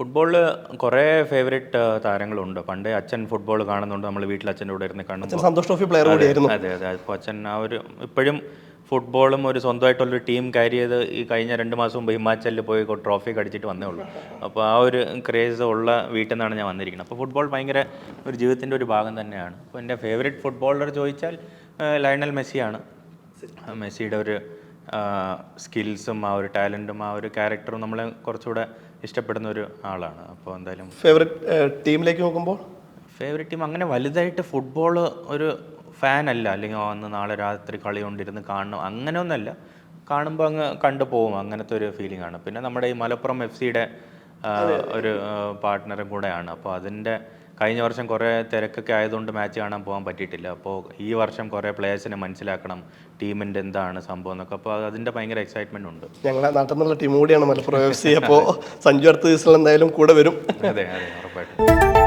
ഫുട്ബോളിൽ കുറേ ഫേവറേറ്റ് താരങ്ങളുണ്ട്. പണ്ട് അച്ഛൻ ഫുട്ബോൾ കാണുന്നുണ്ട് നമ്മൾ വീട്ടിൽ അച്ഛന്റെ കൂടെ ഇരുന്ന് കാണുന്നു സന്തോഷ് ട്രോഫി പ്ലെയർ കൂടിയായിരുന്നു അതെ അതെ അപ്പോൾ അച്ഛൻ ആ ഒരു ഇപ്പോഴും ഫുട്ബോളും ഒരു സ്വന്തമായിട്ടുള്ളൊരു ടീം കാരി ചെയ്ത് ഈ കഴിഞ്ഞ രണ്ട് മാസം മുമ്പ് ഹിമാചലിൽ പോയി ട്രോഫി കടിച്ചിട്ട് വന്നേ ഉള്ളൂ. അപ്പോൾ ആ ഒരു ക്രേസ് ഉള്ള വീട്ടിൽ നിന്നാണ് ഞാൻ വന്നിരിക്കുന്നത്. അപ്പോൾ ഫുട്ബോൾ ഭയങ്കര ഒരു ജീവിതത്തിന്റെ ഒരു ഭാഗം തന്നെയാണ്. അപ്പോൾ എന്റെ ഫേവറേറ്റ് ഫുട്ബോളർ ചോദിച്ചാൽ ലയണൽ മെസ്സിയാണ്. മെസ്സിയുടെ ഒരു സ്കിൽസും ആ ഒരു ടാലന്റും ആ ഒരു ക്യാരക്ടറും നമ്മളെ കുറച്ചുകൂടെ ഇഷ്ടപ്പെടുന്ന ഒരു ആളാണ്. അപ്പോൾ എന്തായാലും ഫേവറേറ്റ് ടീമിലേക്ക് നോക്കുമ്പോൾ ഫേവറേറ്റ് ടീം അങ്ങനെ വലുതായിട്ട് ഫുട്ബോൾ ഒരു ഫാൻ അല്ല. അല്ലെങ്കിൽ അന്ന് നാളെ രാത്രി കളി കൊണ്ടിരുന്ന് കാണണം. അങ്ങനെയൊന്നുമല്ല. കാണുമ്പോൾ അങ്ങ് കണ്ടു പോകും അങ്ങനത്തെ ഒരു ഫീലിംഗ് ആണ്. പിന്നെ നമ്മുടെ ഈ മലപ്പുറം എഫ് സിയുടെ ഒരു പാർട്ട്ണറും കൂടെയാണ്. അപ്പോൾ അതിന്റെ കഴിഞ്ഞ വർഷം കുറേ തിരക്കൊക്കെ ആയതുകൊണ്ട് മാച്ച് കാണാൻ പോകാൻ പറ്റിയിട്ടില്ല. അപ്പോൾ ഈ വർഷം കുറേ പ്ലേയേഴ്സിനെ മനസ്സിലാക്കണം ടീമിന്റെ എന്താണ് സംഭവം എന്നൊക്കെ. അപ്പോൾ അതിന്റെ ഭയങ്കര എക്സൈറ്റ്മെന്റ് ഉണ്ട്. ഞങ്ങളെ നാട്ടിൽ നിന്നുള്ള ടീം കൂടിയാണ് മലപ്പുറം എഫ് സി അപ്പോൾ സഞ്ജു അടുത്ത ദിവസം എന്തായാലും കൂടെ വരും. അതെ അതെ ഉറപ്പായിട്ടും.